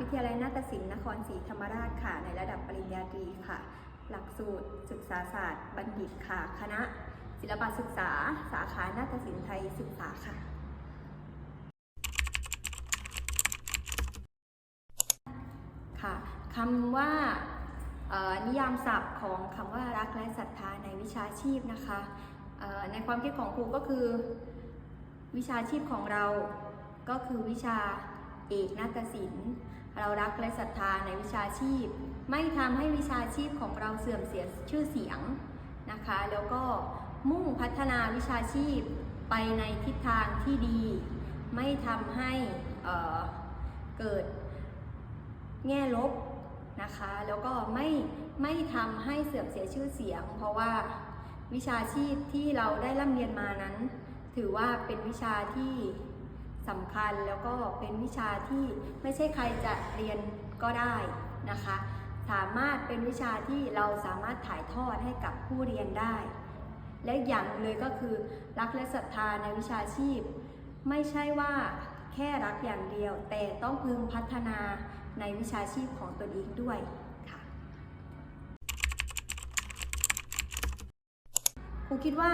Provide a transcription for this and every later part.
วิทยาลัยนาฏศิลป์นครศรีธรรมราชค่ะ ในระดับปริญญาตรีค่ะ หลักสูตรศึกษาศาสตร์ บัณฑิตค่ะ คณะ ศิลปศึกษา สาขานาฏศิลป์ไทยศึกษาค่ะ ค่ะคำว่านิยามศัพท์ของคำว่ารักและศรัทธาในวิชาชีพนะคะในความคิดของครูก็คือ วิชาชีพของเราก็คือวิชาเอกนาฏศิลป์ เรารักและศรัทธาในวิชาชีพ ไม่ทำให้วิชาชีพของเราเสื่อมเสียชื่อเสียงนะคะ แล้วก็มุ่งพัฒนาวิชาชีพไปในทิศทางที่ดี ไม่ทำให้เอ่อเกิดแง่ลบนะคะ แล้วก็ไม่ไม่ทำให้เสื่อมเสียชื่อเสียง เพราะว่าวิชาชีพที่เราได้ร่ำเรียนมานั้น ถือว่าเป็นวิชาที่ สำคัญแล้วก็เป็นวิชาที่ไม่ใช่ใครจะเรียนก็ได้นะคะ สามารถเป็นวิชาที่เราสามารถถ่ายทอดให้กับผู้เรียนได้ และอย่างเลยก็คือรักและศรัทธาในวิชาชีพ ไม่ใช่ว่าแค่รักอย่างเดียว แต่ต้องพึงพัฒนาในวิชาชีพของตนเองด้วยค่ะครูคิดว่า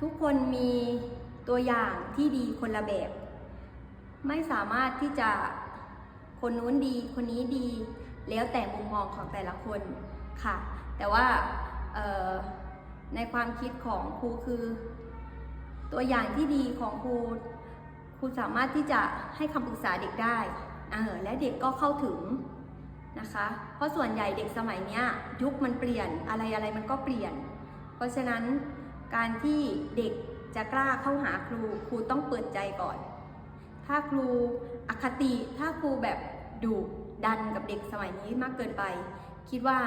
ทุกคนมี ตัวอย่างที่ดีคนละแบบ ไม่สามารถที่จะคนนู้นดีคนนี้ดี แล้วแต่มุมมองของแต่ละคนค่ะ แต่ว่าในความคิดของครูคือ ตัวอย่างที่ดีของครูครูสามารถที่จะให้คำปรึกษาเด็กได้และเด็กก็เข้าถึงนะคะ เพราะส่วนใหญ่เด็กสมัยนี้ยุคมันเปลี่ยนอะไรอะไรมันก็เปลี่ยน เพราะฉะนั้นการที่เด็ก จะกล้าเข้าหาครูครูต้องเปิดใจก่อน ถ้าครูอคติถ้าครูแบบดุดันกับเด็กสมัยนี้มากเกินไป คิดว่า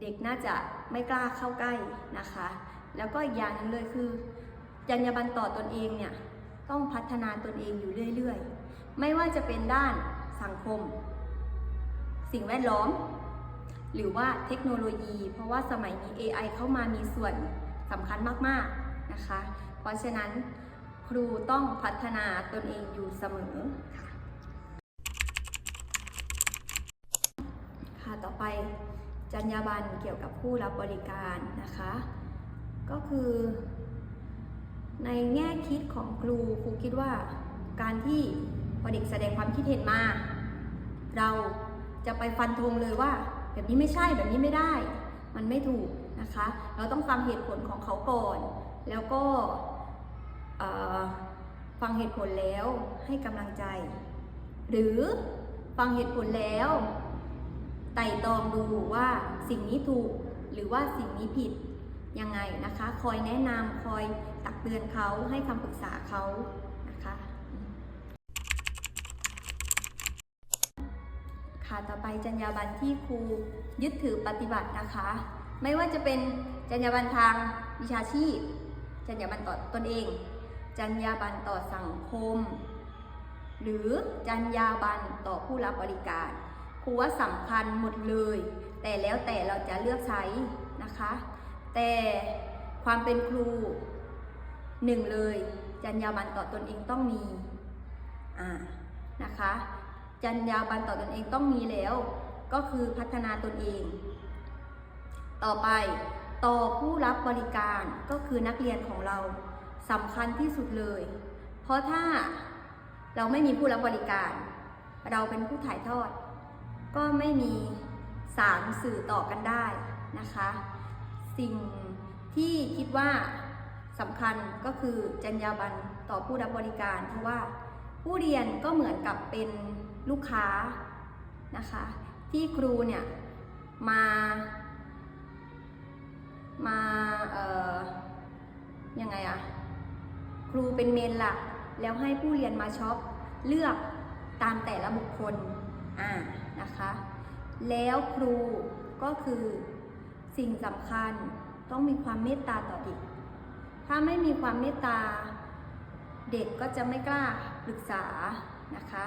เด็กน่าจะไม่กล้าเข้าใกล้นะคะ แล้วก็อีกอย่างนึงเลยคือ จรรยาบรรณต่อตนเองเนี่ยต้องพัฒนาตนเองอยู่เรื่อยๆ ไม่ว่าจะเป็นด้านสังคม สิ่งแวดล้อม หรือว่าเทคโนโลยี เพราะว่าสมัยนี้ AI เข้ามามีส่วนสำคัญมากๆ นะคะ เพราะฉะนั้นครูต้องพัฒนาตนเองอยู่เสมอค่ะ ค่ะ ต่อไปจรรยาบรรณเกี่ยวกับผู้รับบริการนะคะ ก็คือ ในแง่คิดของครูครูคิดว่าการที่พอเด็กแสดงความคิดเห็นมา เราจะไปฟันธงเลยว่า แบบนี้ไม่ใช่แบบนี้ไม่ได้ มันไม่ถูกนะคะ เราต้องฟังเหตุผลของเขาก่อน แล้วก็ฟังเหตุผลแล้วให้กำลังใจ หรือฟังเหตุผลแล้วไต่ตรองดูว่าสิ่งนี้ถูกหรือว่าสิ่งนี้ผิดยังไงนะคะ คอยแนะนำคอยตักเตือนเขาให้คำปรึกษาเขานะคะค่ะต่อไปจรรยาบรรณที่ครูยึดถือปฏิบัตินะคะ ไม่ว่าจะเป็นจรรยาบรรณทางวิชาชีพ จรรยาบรรณต่อตนเอง จรรยาบรรณต่อสังคม หรือจรรยาบรรณต่อผู้รับบริการครูว่าสำคัญหมดเลย แต่แล้วแต่เราจะเลือกใช้นะคะ แต่ความเป็นครูหนึ่งเลย จรรยาบรรณต่อตนเองต้องมีอ่านะคะจรรยาบรรณต่อตนเองต้องมีแล้ว ก็คือพัฒนาตนเอง ต่อไป ต่อผู้รับบริการก็คือนักเรียนของเราสำคัญที่สุดเลย เพราะถ้าเราไม่มีผู้รับบริการ เราเป็นผู้ถ่ายทอด ก็ไม่มีสารสื่อต่อกันได้นะคะ สิ่งที่คิดว่าสำคัญก็คือจรรยาบรรณต่อผู้รับบริการ เพราะว่าผู้เรียนก็เหมือนกับเป็นลูกค้านะคะ ที่ครูเนี่ยมา มาเอ่อยังไงอะครูเป็นเมนหลัก แล้วให้ผู้เรียนมาช็อปเลือกตามแต่ละบุคคลอ่านะคะ แล้วครูก็คือสิ่งสำคัญต้องมีความเมตตาต่อเด็ก ถ้าไม่มีความเมตตา เด็กก็จะไม่กล้าปรึกษานะคะ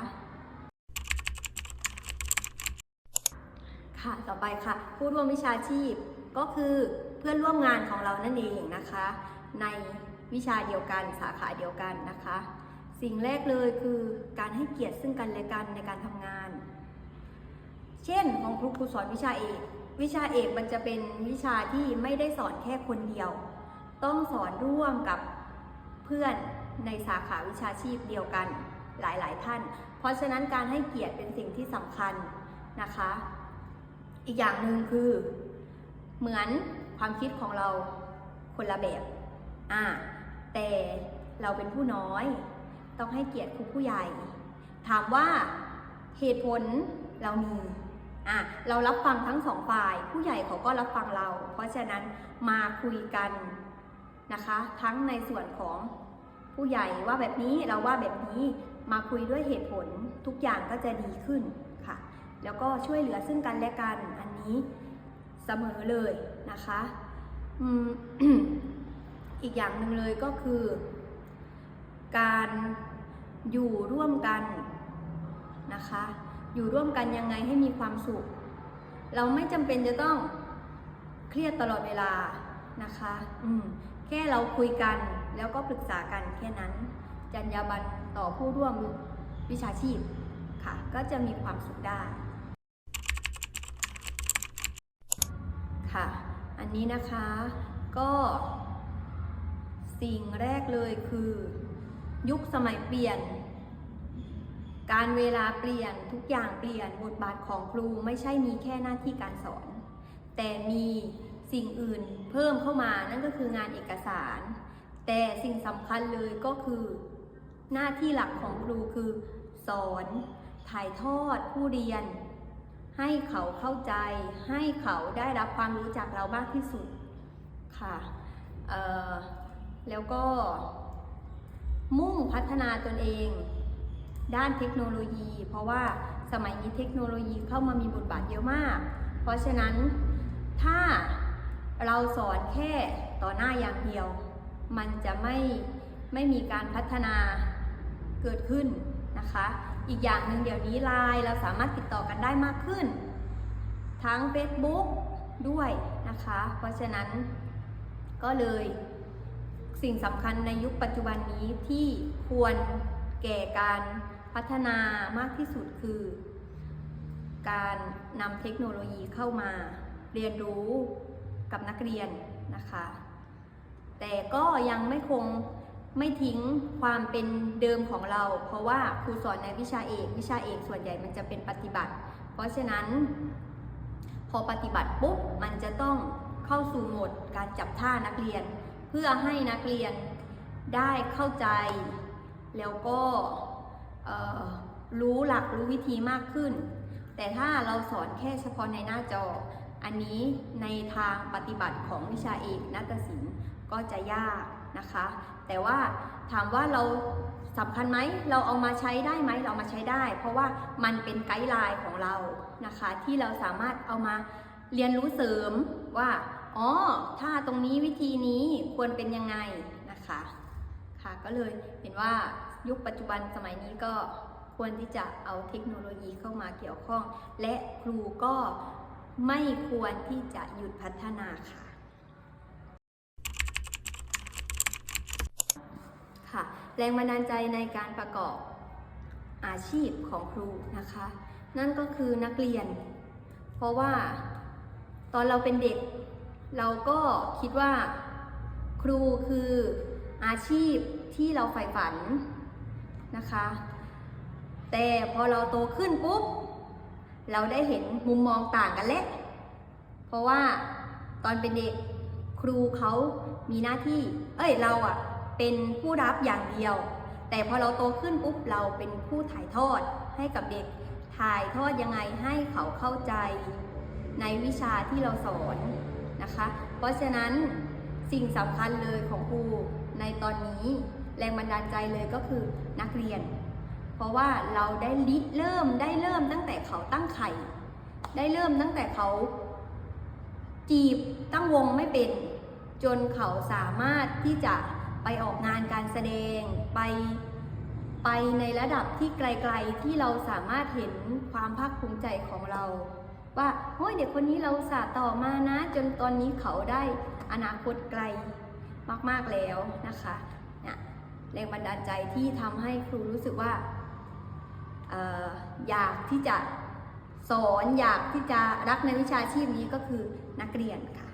ค่ะ ต่อไปค่ะ ผู้ร่วมวิชาชีพ ก็คือเพื่อนร่วมงานของเรานั่นเองนะคะ ในวิชาเดียวกันสาขาเดียวกันนะคะ สิ่งแรกเลยคือการให้เกียรติซึ่งกันและกันในการทำงาน เช่นของครูครูสอนวิชาเอก วิชาเอกมันจะเป็นวิชาที่ไม่ได้สอนแค่คนเดียว ต้องสอนร่วมกับเพื่อนในสาขาวิชาชีพเดียวกันหลายๆ ท่าน เพราะฉะนั้นการให้เกียรติเป็นสิ่งที่สำคัญนะคะ อีกอย่างหนึ่งคือ เหมือนความคิดของเราคนละแบบอ่าแต่เราเป็นผู้น้อย ต้องให้เกียรติครูผู้ใหญ่ ถามว่าเหตุผลเรามีอะเรารับฟังทั้งสองฝ่าย ผู้ใหญ่เขาก็รับฟังเรา เพราะฉะนั้นมาคุยกันนะคะ ทั้งในส่วนของผู้ใหญ่ว่าแบบนี้เราว่าแบบนี้มาคุยด้วยเหตุผลทุกอย่างก็จะดีขึ้นค่ะ แล้วก็ช่วยเหลือซึ่งกันและกันอันนี้ เสมอเลยนะคะอีกอย่างหนึ่งเลยก็คือ การอยู่ร่วมกันนะคะ อยู่ร่วมกันยังไงให้มีความสุข เราไม่จำเป็นจะต้องเครียดตลอดเวลานะคะอืมแค่เราคุยกันแล้วก็ปรึกษากันแค่นั้น จรรยาบรรณต่อผู้ร่วมวิชาชีพค่ะ ก็จะมีความสุขได้ ค่ะ อันนี้นะคะก็สิ่งแรกเลยคือ ยุคสมัยเปลี่ยน การเวลาเปลี่ยนทุกอย่างเปลี่ยนบทบาทของครูไม่ใช่มีแค่หน้าที่การสอน แต่มีสิ่งอื่นเพิ่มเข้ามานั่นก็คืองานเอกสาร แต่สิ่งสำคัญเลยก็คือ หน้าที่หลักของครูคือ สอน ถ่ายทอดผู้เรียน ให้เขาเข้าใจให้เขาได้รับความรู้จากเรามากที่สุดค่ะแล้วก็ มุ่งพัฒนาตนเอง ด้านเทคโนโลยี เพราะว่าสมัยนี้เทคโนโลยีเข้ามามีบทบาทเยอะมาก เพราะฉะนั้นถ้าเราสอนแค่ต่อหน้าอย่างเดียว มันจะไม่ไม่มีการพัฒนาเกิดขึ้น นะคะ อีกอย่างหนึ่งเดี๋ยวนี้ไลน์เราสามารถติดต่อกันได้มากขึ้น ทั้ง Facebook ด้วยนะคะ เพราะฉะนั้นก็เลยสิ่งสำคัญในยุคปัจจุบันนี้ที่ควรแก่การพัฒนามากที่สุดคือ การนำเทคโนโลยีเข้ามาเรียนรู้กับนักเรียนนะคะ แต่ก็ยังไม่คง ไม่ทิ้งความเป็นเดิมของเรา เพราะว่าครูสอนในวิชาเอก วิชาเอกส่วนใหญ่มันจะเป็นปฏิบัติ เพราะฉะนั้น พอปฏิบัติปุ๊บมันจะต้องเข้าสู่โหมดการจับท่านักเรียน เพื่อให้นักเรียนได้เข้าใจ แล้วก็รู้หลักรู้วิธีมากขึ้น แต่ถ้าเราสอนแค่เฉพาะในหน้าจอ อันนี้ในทางปฏิบัติของวิชาเอกนาฏศิลป์ ก็จะยากนะคะ แต่ว่าถามว่าเราสำคัญไหมเราเอามาใช้ได้ไหมเรามาใช้ได้ เพราะว่ามันเป็นไกด์ไลน์ของเรานะคะ ที่เราสามารถเอามาเรียนรู้เสริมว่าอ๋อถ้าตรงนี้วิธีนี้ควรเป็นยังไงนะคะค่ะก็เลยเห็นว่ายุคปัจจุบันสมัยนี้ก็ควรที่จะเอาเทคโนโลยีเข้ามาเกี่ยวข้อง และครูก็ไม่ควรที่จะหยุดพัฒนาค่ะ ค่ะ แรงบันดาลใจในการประกอบอาชีพของครูนะคะ นั่นก็คือนักเรียน เพราะว่าตอนเราเป็นเด็ก เราก็คิดว่าครูคืออาชีพที่เราใฝ่ฝันนะคะ แต่พอเราโตขึ้นปุ๊บ เราได้เห็นมุมมองต่างกันแล้วเพราะว่าตอนเป็นเด็กครูเขามีหน้าที่ เอ้ยเราอะ เป็นผู้รับอย่างเดียว แต่พอเราโตขึ้นปุ๊บเราเป็นผู้ถ่ายทอดให้กับเด็ก ถ่ายทอดยังไงให้เขาเข้าใจในวิชาที่เราสอนนะคะ เพราะฉะนั้นสิ่งสำคัญเลยของครูในตอนนี้แรงบันดาลใจเลยก็คือนักเรียน เพราะว่าเราได้ริเริ่มได้เริ่มตั้งแต่เขาตั้งไข่ ได้เริ่มตั้งแต่เขา จีบตั้งวงไม่เป็น จนเขาสามารถที่จะ ไปออกงานการแสดงไปไปในระดับที่ไกลๆที่เราสามารถเห็นความภาคภูมิใจของเรา ว่าเฮ้ยเด็กคนนี้เราสาต่อมานะ จนตอนนี้เขาได้อนาคตไกลมากๆแล้วนะคะนี่แรงบันดาลใจที่ทำให้ครูรู้สึกว่าอออยากที่จะสอนอยากที่จะรักในวิชาชีพนี้ก็คือนักเรียนค่ะ